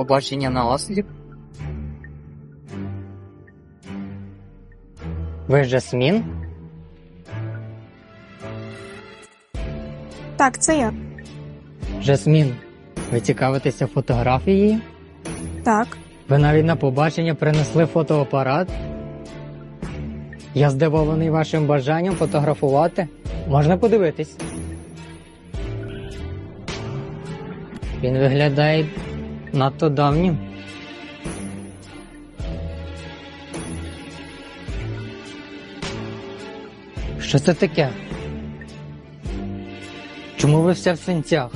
побачення на осліп? Ви Жасмін? Так, це я. Жасмін, ви цікавитеся фотографією? Так. Ви навіть на побачення принесли фотоапарат? Я здивований вашим бажанням фотографувати. Можна подивитись. Він виглядає надто давнім. Що це таке? Чому ви вся в синцях?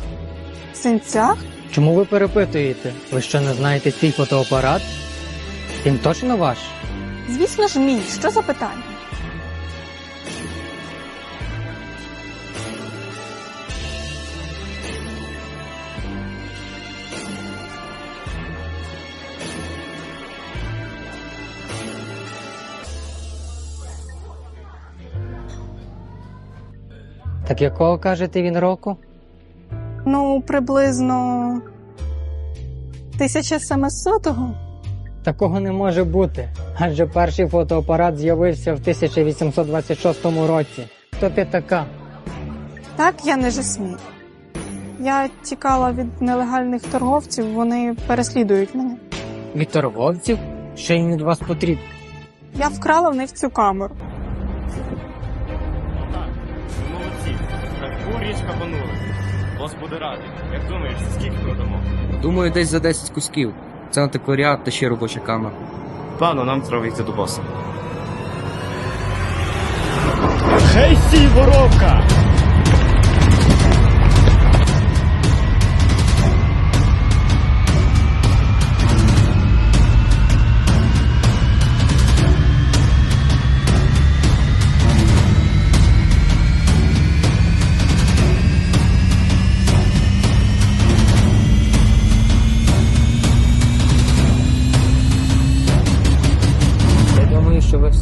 В синцях? Чому ви перепитуєте? Ви що не знаєте свій фотоапарат? Він точно ваш? Звісно ж, мій. Що за питання? Так якого кажете він року? Ну, приблизно 1700-го. Такого не може бути. Адже перший фотоапарат з'явився в 1826 році. Хто ти така? Так, я не Жасмін. Я тікала від нелегальних торговців, вони переслідують мене. Від торговців? Що їм від вас потрібно? Я вкрала в них цю камеру. Таку річ капанули. Бос буде радий. Як думаєш, скільки продамо? Думаю, десь за 10 кусків. Це антикваріат та ще робоча камера. Пану, нам треба йти до боса. Сій, воровка!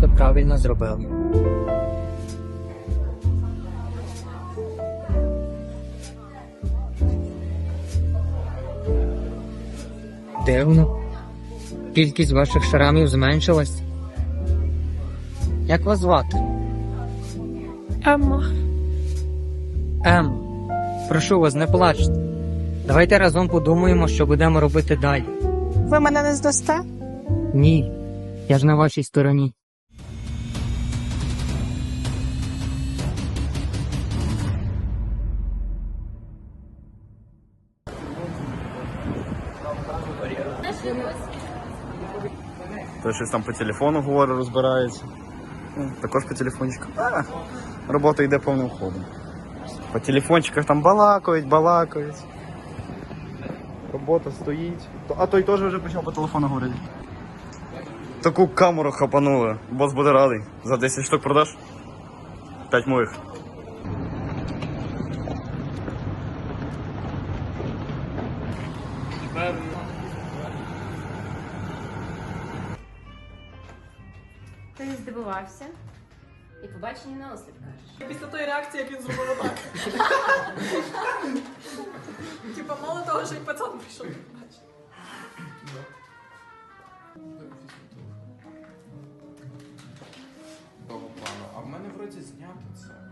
Все правильно зробили. Дивно. Кількість ваших шрамів зменшилась. Як вас звати? Емма. Ем, прошу вас, не плачте. Давайте разом подумаємо, що будемо робити далі. Ви мене не здасте? Ні, я ж на вашій стороні. Той щось там по телефону говорить, розбирається. Ну, Також по телефончикам. А, робота йде повним ходом. По телефончиках там балакають, балакають. Робота стоїть. А той теж вже почав по телефону говорити. Таку камеру хапанули. Бос буде радий. За 10 штук продаш? 5 моїх. Ти здивувався? І побачення на осліп кажеш. Після тої реакції, як він зробив так. Типа, мало того, що й пацан прийшов. Того плану. А в мене вроді знято це.